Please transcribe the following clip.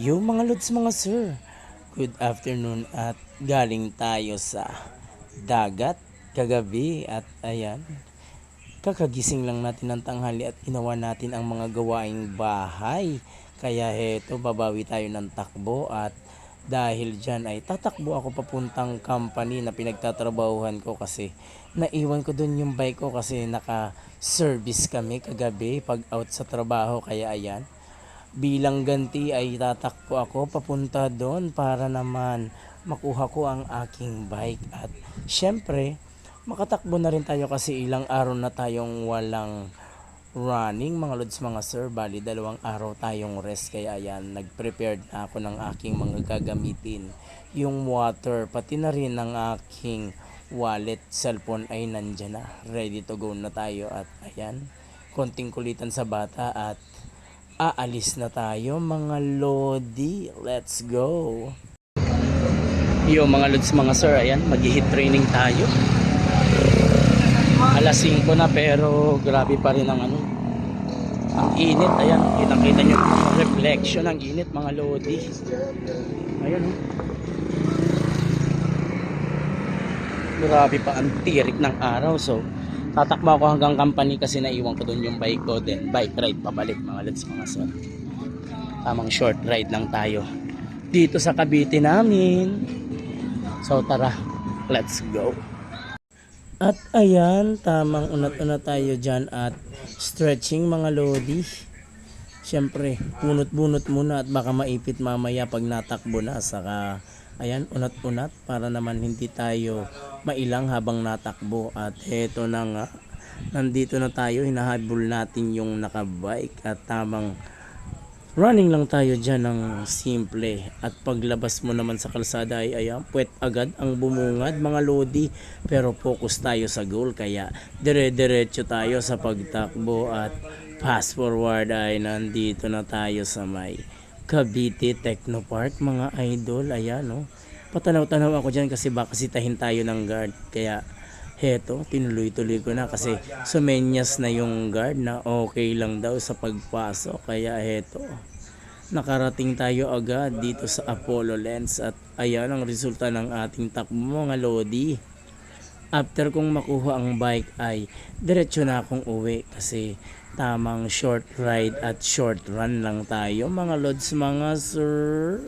Yo mga lods mga sir, good afternoon at galing tayo sa dagat kagabi at ayan, kakagising lang natin ng tanghali at ginawa natin ang mga gawaing bahay. Kaya heto, babawi tayo ng takbo at dahil dyan ay tatakbo ako papuntang company na pinagtatrabahuhan ko kasi naiwan ko dun yung bike ko kasi naka-service kami kagabi pag out sa trabaho kaya ayan bilang ganti ay tatakbo ako papunta doon para naman makuha ko ang aking bike. At syempre makatakbo na rin tayo kasi ilang araw na tayong walang running mga lods mga sir. Bali dalawang araw tayong rest. Kaya ayan nag-prepared na ako ng aking mga gagamitin. Yung water pati na rin ng aking wallet cellphone ay nandyan na. Ready to go na tayo. At ayan konting kulitan sa bata at aalis na tayo mga lodi. Let's go. Yo mga lods mga sir ayan mag-hit training tayo. Alas 5 na pero grabe pa rin ang ano. Ang init ayan kitang-kita nyo ang reflection ng init mga lodi. Ayan oh. grabe pa ang tirik ng araw so tatakbo ako hanggang company kasi naiwan ko doon yung bike ko. Then bike ride pabalik mga lods mga sir. Tamang short ride lang tayo. Dito sa Cavite namin. So tara. Let's go. At ayan, tamang unat-unat tayo dyan at stretching mga lodi. Siyempre, bunot-bunot muna at baka maipit mamaya pag natakbo na. Saka, ayan, unat-unat para naman hindi tayo mailang habang natakbo. At eto na nga, nandito na tayo, hinahabol natin yung nakabike. At tamang running lang tayo dyan ng simple. At paglabas mo naman sa kalsada ay ayan, puwet agad ang bumungad mga lodi. Pero focus tayo sa goal kaya dire-diretso tayo sa pagtakbo. At fast forward ay nandito na tayo sa may Cavite Technopark mga idol. Ayan no patanaw-tanaw ako dyan kasi baka sitahin tayo ng guard. Kaya heto tinuloy-tuloy ko na kasi sumenyas na yung guard na okay lang daw sa pagpasok. Kaya heto. Nakarating tayo agad dito sa Apollo Lens at ayan ang resulta ng ating takbo mga lodi. After kong makuha ang bike ay diretso na akong uwi kasi tamang short ride at short run lang tayo mga lods mga sir